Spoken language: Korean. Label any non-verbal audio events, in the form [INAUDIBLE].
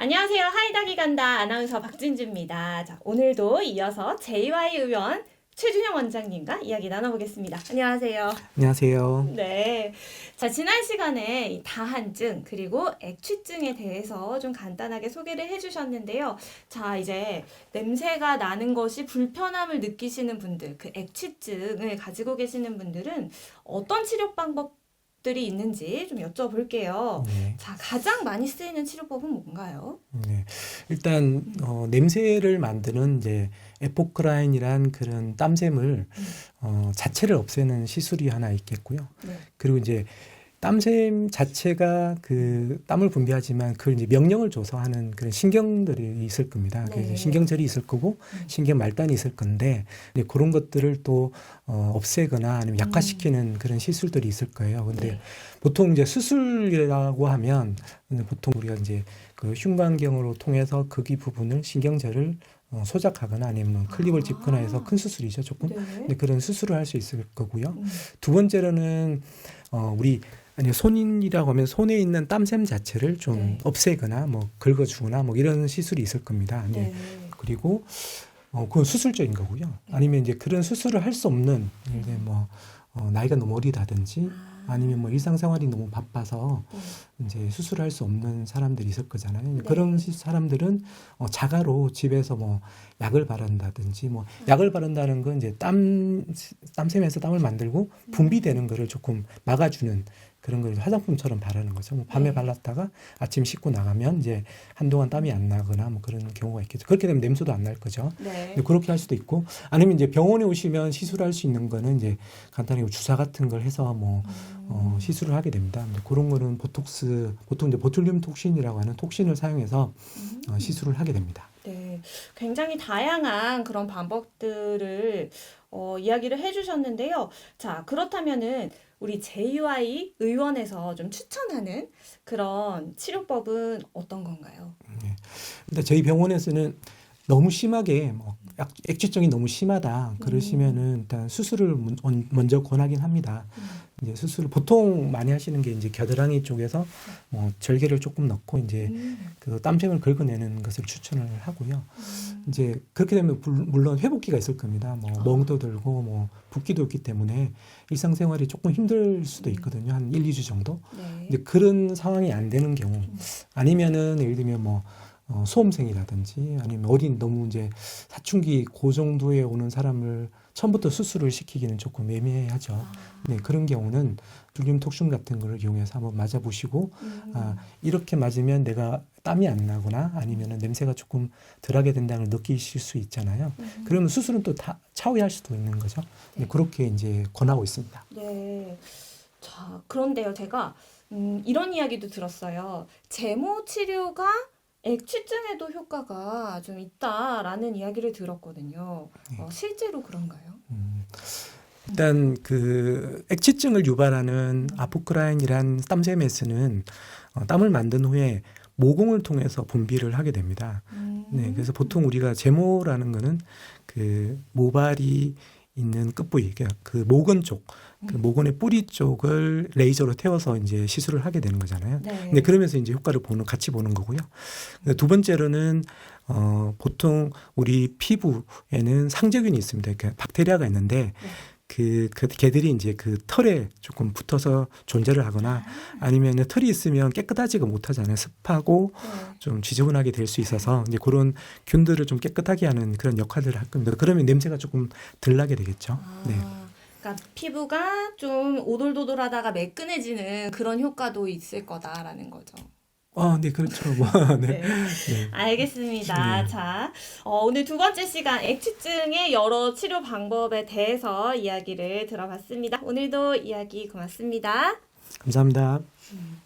안녕하세요. 하이닥이 간다 아나운서 박진주입니다. 자, 오늘도 이어서 JY 의원 최준영 원장님과 이야기 나눠보겠습니다. 안녕하세요. 안녕하세요. 네. 자, 지난 시간에 이 다한증 그리고 액취증에 대해서 좀 간단하게 소개를 해주셨는데요. 자, 이제 냄새가 나는 것이 불편함을 느끼시는 분들, 그 액취증을 가지고 계시는 분들은 어떤 치료 방법 들이 있는지 좀 여쭤볼게요. 네, 자, 가장 많이 쓰이는 치료법은 뭔가요? 네. 일단 어, 냄새를 만드는 이제 에포크라인이란 그런 땀샘을 어, 자체를 없애는 시술이 하나 있겠고요. 네. 그리고 이제 땀샘 자체가 그 땀을 분비하지만 그걸 이제 명령을 줘서 하는 그런 신경들이 있을 겁니다. 네. 그래서 신경절이 있을 거고 음. 신경 말단이 있을 건데 이제 그런 것들을 또 어, 없애거나 아니면 약화시키는 그런 시술들이 있을 거예요. 근데 음. 네. 보통 이제 수술이라고 하면 보통 우리가 이제 그 흉관경으로 통해서 거기 부분을 신경절을 어, 소작하거나 아니면 클립을 짚거나 해서 아. 큰 수술이죠 조금. 네. 근데 그런 수술을 할 수 있을 거고요. 음. 두 번째로는 어 우리 아니 손이라고 하면 손에 있는 땀샘 자체를 좀 네. 없애거나 뭐 긁어주거나 뭐 이런 시술이 있을 겁니다. 이제 네. 그리고 어 그건 수술적인 거고요. 아니면 이제 그런 수술을 할 수 없는 예를 들면 뭐 어, 나이가 너무 어리다든지 아. 아니면 뭐 일상생활이 너무 바빠서 네. 이제 수술할 수 없는 사람들이 있을 거잖아요. 네. 그런 시- 사람들은 어, 자가로 집에서 뭐 약을 바른다든지 뭐 약을 바른다는 건 이제 땀 땀샘에서 땀을 만들고 분비되는 거를 조금 막아주는 그런 걸 화장품처럼 바르는 거죠. 뭐 밤에 네. 발랐다가 아침 씻고 나가면 이제 한동안 땀이 안 나거나 뭐 그런 경우가 있겠죠. 그렇게 되면 냄새도 안 날 거죠. 네. 그렇게 할 수도 있고 아니면 이제 병원에 오시면 시술할 수 있는 거는 이제 간단 하게 주사 같은 걸 해서 뭐 어, 시술을 하게 됩니다. 그런 거는 보톡스 보통 이제 보툴륨 톡신이라고 하는 톡신을 사용해서 음. 어, 시술을 하게 됩니다. 네, 굉장히 다양한 그런 방법들을 어, 이야기를 해주셨는데요. 자, 그렇다면은 우리 JY 의원에서 좀 추천하는 그런 치료법은 어떤 건가요? 근데 저희 병원에서는 너무 심하게 뭐 약- 액취증이 너무 심하다 그러시면은 일단 수술을 먼- 먼저 권하긴 합니다. 이제 수술을 보통 많이 하시는 게 이제 겨드랑이 쪽에서 뭐 절개를 조금 넣고 이제 음, 그 땀샘을 긁어내는 것을 추천을 하고요. 음, 이제 그렇게 되면 불- 물론 회복기가 있을 겁니다. 뭐 아. 멍도 들고 뭐 붓기도 있기 때문에 일상생활이 조금 힘들 수도 있거든요. 한 1, 2주 정도. 네. 근데 그런 상황이 안 되는 경우 아니면은 예를 들면 뭐 어, 소음생이라든지 아니면 어린 너무 이제 사춘기 그 정도에 오는 사람을 처음부터 수술을 시키기는 조금 애매하죠. 아, 네, 그런 경우는 톡신 같은 거를 이용해서 한번 맞아보시고 음, 아, 이렇게 맞으면 내가 땀이 안 나거나 아니면 냄새가 조금 덜하게 된다는 걸 느끼실 수 있잖아요. 음. 그러면 수술은 또 다 차후에 할 수도 있는 거죠. 네, 네. 그렇게 이제 권하고 있습니다. 네. 자, 그런데요, 제가 음, 이런 이야기도 들었어요. 제모 치료가 액취증에도 효과가 좀 있다라는 이야기를 들었거든요. 네. 어, 실제로 그런가요? 음, 일단 그 액취증을 유발하는 아포크라인이란 땀샘에서는 어, 땀을 만든 후에 모공을 통해서 분비를 하게 됩니다. 음. 네, 그래서 보통 우리가 제모라는 거는 그 모발이 있는 끝부위, 그러니까 그 모근 쪽, 그 음. 모근의 뿌리 쪽을 레이저로 태워서 이제 시술을 하게 되는 거잖아요. 네. 근데 그러면서 이제 효과를 보는 같이 보는 거고요. 두 번째로는 어 보통 우리 피부에는 상재균이 있습니다. 그 박테리아가 있는데 그, 그 걔들이 이제 그 털에 조금 붙어서 존재를 하거나 아니면 털이 있으면 깨끗하지가 못하잖아요. 습하고 네. 좀 지저분하게 될 수 있어서 이제 그런 균들을 좀 깨끗하게 하는 그런 역할들을 할 겁니다. 그러면 냄새가 조금 덜 나게 되겠죠. 아, 네. 그러니까 피부가 좀 오돌도돌하다가 매끈해지는 그런 효과도 있을 거다라는 거죠. 아, 네, 그렇죠. 뭐, [LAUGHS] 네. 네. 네. 알겠습니다. 네. 자, 어, 오늘 두 번째 시간 액취증의 여러 치료 방법에 대해서 이야기를 들어봤습니다. 오늘도 이야기 고맙습니다. 감사합니다. 음.